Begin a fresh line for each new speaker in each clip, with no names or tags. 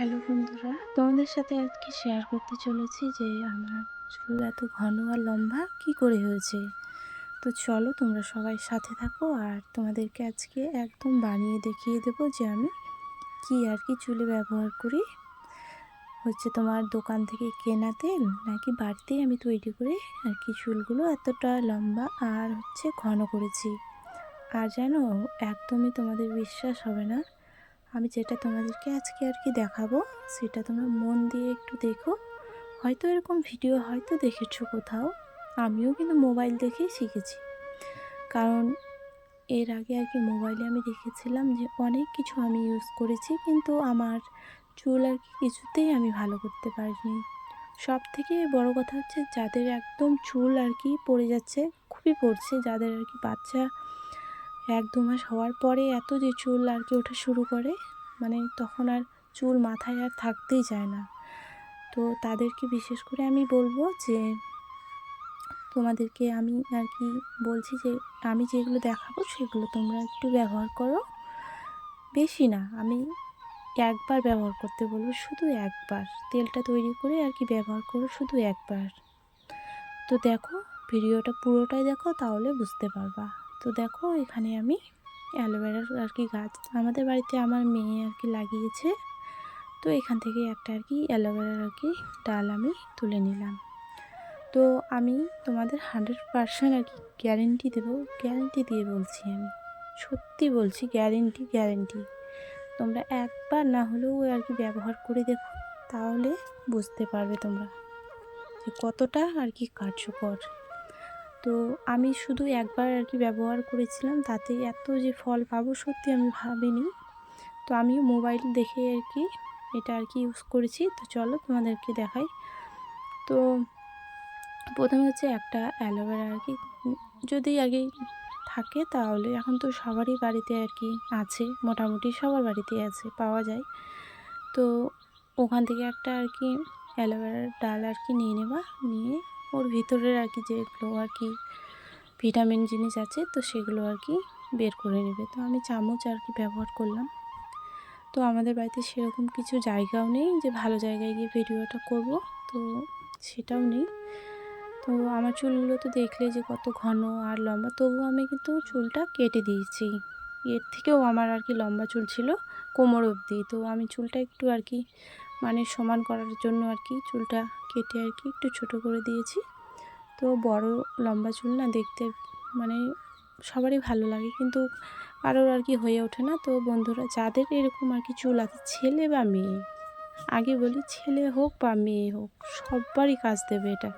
Hello বন্ধুরা, তোমাদের সাথে আজকে শেয়ার করতে চলেছি যে আমার চুল এত ঘন আর লম্বা, কি করে হয়েছে? তো চলো তোমরা সবাই সাথে থাকো আর তোমাদেরকে আজকে একদম বানিয়ে দেখিয়ে দেবো যে আমি কি আর কি চুলে ব্যবহার করি। হচ্ছে তোমার দোকান থেকে কেনা তেল নাকি বাড়িতেই আমি তৈরি করে আর কি চুলগুলো এতটা লম্বা আর হচ্ছে ঘন করেছি। আর জানো, একদমই তোমাদের বিশ্বাস হবে না আমি যেটা তোমাদেরকে আজকে আর কি দেখাবো, সেটা তোমরা মন দিয়ে একটু দেখো। হয়তো এরকম ভিডিও হয়তো দেখেছ কোথাও, আমিও কিন্তু মোবাইল দেখেই শিখেছি। কারণ এর আগে আর কি মোবাইলে আমি দেখেছিলাম যে অনেক কিছু আমি ইউজ করেছি, কিন্তু আমার চুল আর কি কিছুতেই আমি ভালো করতে পারিনি। সব থেকে বড় কথা হচ্ছে, যাদের একদম চুল আর কি পড়ে যাচ্ছে, খুবই পড়ছে, যাদের আর কি বাচ্চা এক দু মাস হওয়ার পরে এত যে চুল আর কি ওঠা শুরু করে মানে তখন আর চুল মাথায় আর থাকতেই চায় না। তো তাদেরকে বিশেষ করে আমি বলব যে, তোমাদেরকে আমি আর কি বলছি যে, আমি যেগুলো দেখাবো সেগুলো তোমরা একটু ব্যবহার করো। বেশি না, আমি একবার ব্যবহার করতে বলব, শুধু একবার। তেলটা তৈরি করে আর কি ব্যবহার করো, শুধু একবার। তো দেখো, ভিডিওটা পুরোটাই দেখো, তাহলে বুঝতে পারবা। তো দেখো, এখানে আমি অ্যালোভেরার আর কি গাছ আমাদের বাড়িতে আমার মেয়ে আর কি লাগিয়েছে। তো এখান থেকে একটা আর কি অ্যালোভেরার আর কি ডাল আমি তুলে নিলাম। তো আমি তোমাদের হান্ড্রেড পারসেন্ট আর কি গ্যারেন্টি দেবো গ্যারেন্টি দিয়ে বলছি আমি। সত্যি বলছি গ্যারেন্টি গ্যারেন্টি তোমরা একবার না হলেও আর কি ব্যবহার করে দেখো, তাহলে বুঝতে পারবে তোমরা যে কতটা আর কি কার্যকর। তো আমি শুধু একবার আর কি ব্যবহার করেছিলাম তাতে এত যে ফল পাবো সত্যি আমি ভাবিনি। তো আমি মোবাইল দেখে আর কি এটা আর কি ইউজ করেছি। তো চলো তোমাদেরকে দেখাই। তো প্রথমে হচ্ছে একটা অ্যালোভেরা আর কি যদি আগে থাকে তাহলে এখন তো সবারই বাড়িতে আর কি আছে, মোটামুটি সবার বাড়িতে আছে, পাওয়া যায়। তো ওখান থেকে একটা আর কি অ্যালোভেরার ডাল আর কি নিয়ে নেবা, নিয়ে ওর ভিতরের আর কি যেগুলো আর কি ভিটামিন জিনিস আছে, তো সেগুলো আর কি বের করে নেবে। তো আমি চামচ আর কি ব্যবহার করলাম। তো আমাদের বাড়িতে সেরকম কিছু জায়গাও নেই যে ভালো জায়গায় গিয়ে ভিডিওটা করব, তো সেটাও নেই। তো আমার চুলগুলো তো দেখলে যে কত ঘন আর লম্বা, তবুও আমি কিন্তু চুলটা কেটে দিয়েছি। এর থেকেও আমার আর কি লম্বা চুল ছিল কোমর অবধি, তো আমি চুলটা একটু আর কি মানে সমান করার জন্য আর কি চুলটা কেটে আর কি একটু ছোট করে দিয়েছি। তো বড় লম্বা চুল না দেখতে মানে সবারই ভালো লাগে কিন্তু কারোর আর কি হয়ে ওঠে না। তো বন্ধুরা, যাদের এরকম আর কি চুল আছে, ছেলে বা মেয়ে, আগে বলি ছেলে হোক বা মেয়ে হোক সবারই কাজ দেবে এটা।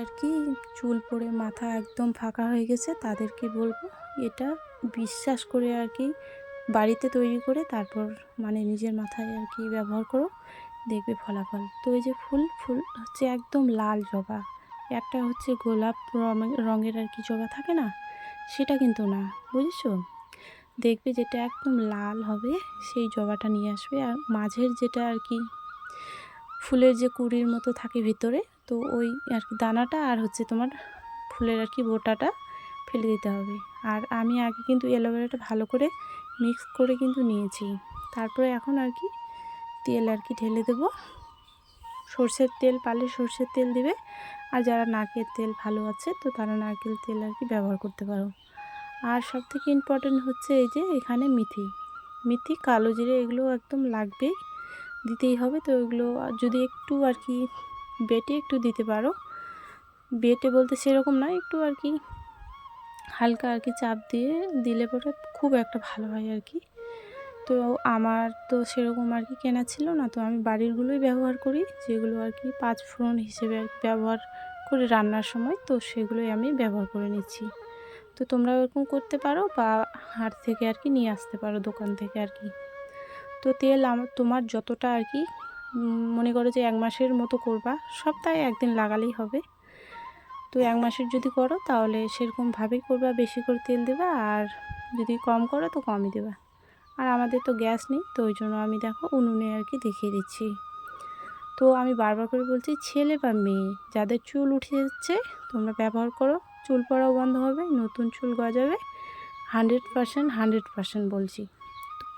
আর কি চুল পড়ে মাথা একদম ফাঁকা হয়ে গেছে, তাদেরকে বলব এটা বিশ্বাস করে আর কি বাড়িতে তৈরি করে তারপর মানে নিজের মাথায় আর কি ব্যবহার করো, দেখবে ফলাফল। তো এই যে ফুল ফুল হচ্ছে একদম লাল জবা। একটা হচ্ছে গোলাপ রঙের আর কি জবা থাকে না? সেটা কিন্তু না, বুঝেছ? দেখবে যেটা একদম লাল হবে, সেই জবাটা নিয়ে আসবে। আর মাঝের যেটা আর কি ফুলের যে কুড়ির মতো থাকে ভিতরে, তো ওই আর কি দানাটা আর হচ্ছে তোমার ফুলের আর কি বোটাটা ফেলে দিতে হবে। আর আমি আগে কিন্তু অ্যালোভেরাটা ভালো করে মিক্স করে কিন্তু নিয়েছি। তারপরে এখন আর কি তেল আর কি ঢেলে দেবো। সর্ষের তেল পালে সর্ষের তেল দিবে। আর যারা নারকেল তেল ভালো আছে, তো তারা নারকেল তেল আর কি ব্যবহার করতে পারো। আর সব থেকে ইম্পর্টেন্ট হচ্ছে এই যে এখানে মিথি। মিথি, কালো জিরে এগুলো একদম লাগবেই, দিতেই হবে। তো এগুলো যদি একটু আর কি বেটে একটু দিতে পারো। বেটে বলতে সেরকম না, একটু আর কি হালকা আর কি চাপ দিয়ে দিলে পরে খুব একটা ভালো হয় আর কি। তো আমার তো সেরকম আর কি কেনা ছিল না। তো আমি বাড়িরগুলোই ব্যবহার করি, যেগুলো আর কি পাঁচ ফোড়ন হিসেবে আর কি ব্যবহার করি রান্নার সময়, তো সেগুলোই আমি ব্যবহার করে নিচ্ছি। তো তোমরা ওরকম করতে পারো বা হাট থেকে আর কি নিয়ে আসতে পারো, দোকান থেকে আর কি। তো তেল আমার তোমার যতটা আর কি মনে করো যে এক মাসের মতো করবা, সপ্তাহে একদিন লাগালেই হবে। তো এক মাসের যদি করো, তাহলে সেরকমভাবেই করবা, বেশি করে তেল দেবা আর যদি কম করো, তো কমই দেবা। আর আমাদের তো গ্যাস নেই, তো ওই জন্য আমি দেখো উনুনে আর কি দেখিয়ে দিচ্ছি। তো আমি বারবার করে বলছি, ছেলে বা মেয়ে, যাদের চুল উঠে যাচ্ছে, তোমরা ব্যবহার করো। চুল পড়াও বন্ধ হবে, নতুন চুল গজাবে। হান্ড্রেড পারসেন্ট হান্ড্রেড পারসেন্ট বলছি।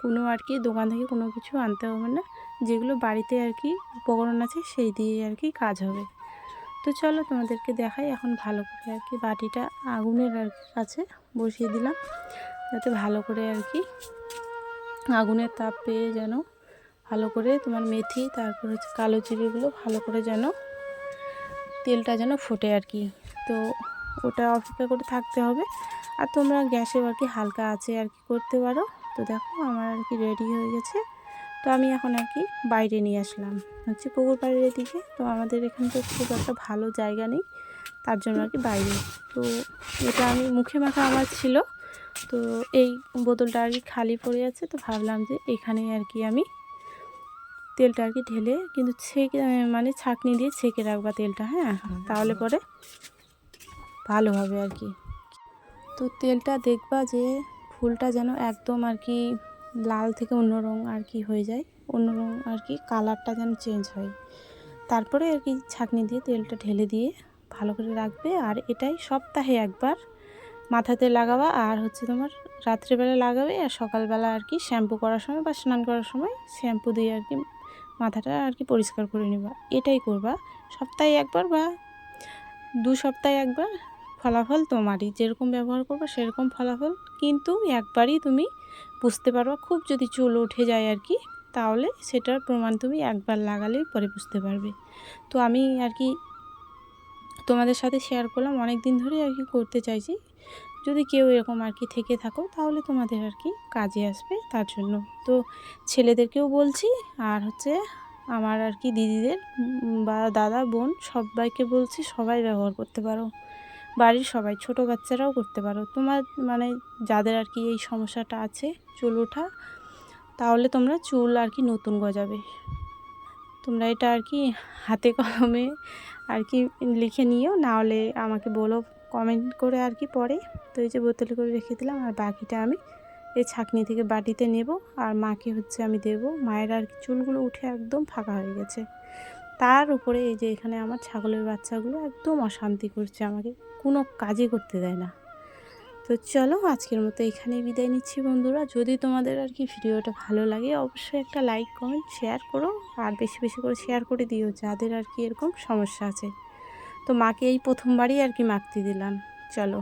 কোনো আর কি দোকান থেকে কোনো কিছু আনতে হবে না। যেগুলো বাড়িতে আর কি উপকরণ আছে, সেই দিয়ে আর কি কাজ হবে। তো চলো তোমাদেরকে দেখাই, এখন ভালো করে আর কি বাটিটা আগুনের আর কাছে বসিয়ে দিলাম, যাতে ভালো করে আর কি আগুনের তাপ পেয়ে যেন ভালো করে তোমার মেথি, তারপর হচ্ছে কালো জিরেগুলো ভালো করে যেন তেলটা যেন ফোটে আর কি। তো ওটা অপেক্ষা করে থাকতে হবে। আর তোমরা গ্যাসে আর কি হালকা আছে আর কি করতে পারো। তো দেখো, আমার আর কি রেডি হয়ে গেছে। তো আমি এখন আর কি বাইরে নিয়ে আসলাম। হচ্ছে পুকুর পাড়ের দিকে তো আমাদের এখানে তো খুব একটা ভালো জায়গা নেই। তার জন্য আর কি বাইরে। তো এটা আমি মুখে মাখা আমার ছিল। তো এই বোতলটা আর কি খালি পড়ে আছে। তো ভাবলাম যে এখানে আর কি আমি তেলটা আর কি ঢেলে কিন্তু ছেঁকে মানে ছাঁকনি দিয়ে ছেঁকে রাখবা তেলটা হ্যাঁ? তাহলে পরে ভালো হবে আর কি। তো তেলটা দেখবা যে ফুলটা যেন একদম আর কি লাল থেকে অন্য রঙ আর কি হয়ে যায়, অন্য রঙ আর কি কালারটা যেন চেঞ্জ হয়। তারপরে আর কি ছাঁকনি দিয়ে তেলটা ঢেলে দিয়ে ভালো করে রাখবে আর এটাই সপ্তাহে একবার মাথাতে লাগাবা আর হচ্ছে তোমার রাত্রেবেলা লাগাবে আর সকালবেলা আর কি শ্যাম্পু করার সময় বা স্নান করার সময় শ্যাম্পু দিয়ে আর কি মাথাটা আর কি পরিষ্কার করে নেবা। এটাই করবা সপ্তাহে একবার বা দু সপ্তাহে একবার ফলাফল তোমারই। যেরকম ব্যবহার করবে সেরকম ফলাফল। কিন্তু একবারই তুমি বুঝতে পারবা, খুব যদি চুল উঠে যায় আর কি, তাহলে সেটার প্রমাণ তুমি একবার লাগালেই পরে বুঝতে পারবে। তো আমি আর কি তোমাদের সাথে শেয়ার করলাম অনেক দিন ধরে আর কি করতে চাইছি। যদি কেউ এরকম আর কি থেকে থাকো, তাহলে তোমাদের আর কি কাজে আসবে তার জন্য। তো ছেলেদেরকেও বলছি, আর হচ্ছে আমার আর কি দিদিদের বা দাদা, বোন সবাইকে বলছি সবাই ব্যবহার করতে পারো। বাড়ির সবাই, ছোট বাচ্চারাও করতে পারো। তোমার মানে যাদের আর কি এই সমস্যাটা আছে, চুল ওঠা, তাহলে তোমরা চুল আর কি নতুন গজাবে। তোমরা এটা আর কি হাতে কলমে আর কি লিখে নিও নাহলে আমাকে বলো কমেন্ট করে আর কি পরে। তো এই যে বোতলে করে রেখে দিলাম, আর বাকিটা আমি এই ছাকনি থেকে বাটিতে নেব, আর মাকে হচ্ছে আমি দেব। মায়ের আর কি চুলগুলো উঠে একদম ফাঁকা হয়ে গেছে। তার উপরে এই যে এখানে আমার ছাগলের বাচ্চাগুলো একদম অশান্তি করছে আমাকে। কোনো কাজই করতে দেয় না। তো চলো আজকের মতো এখানেই বিদায় নিচ্ছি বন্ধুরা। যদি তোমাদের আর কি ভিডিওটা ভালো লাগে, অবশ্যই একটা লাইক কমেন্ট শেয়ার করো। আর বেশি বেশি করে শেয়ার করে দিও, যাদের আর কি এরকম সমস্যা আছে। তো মাকে এই প্রথমবারই আর কি মাখতে দিলাম। চলো।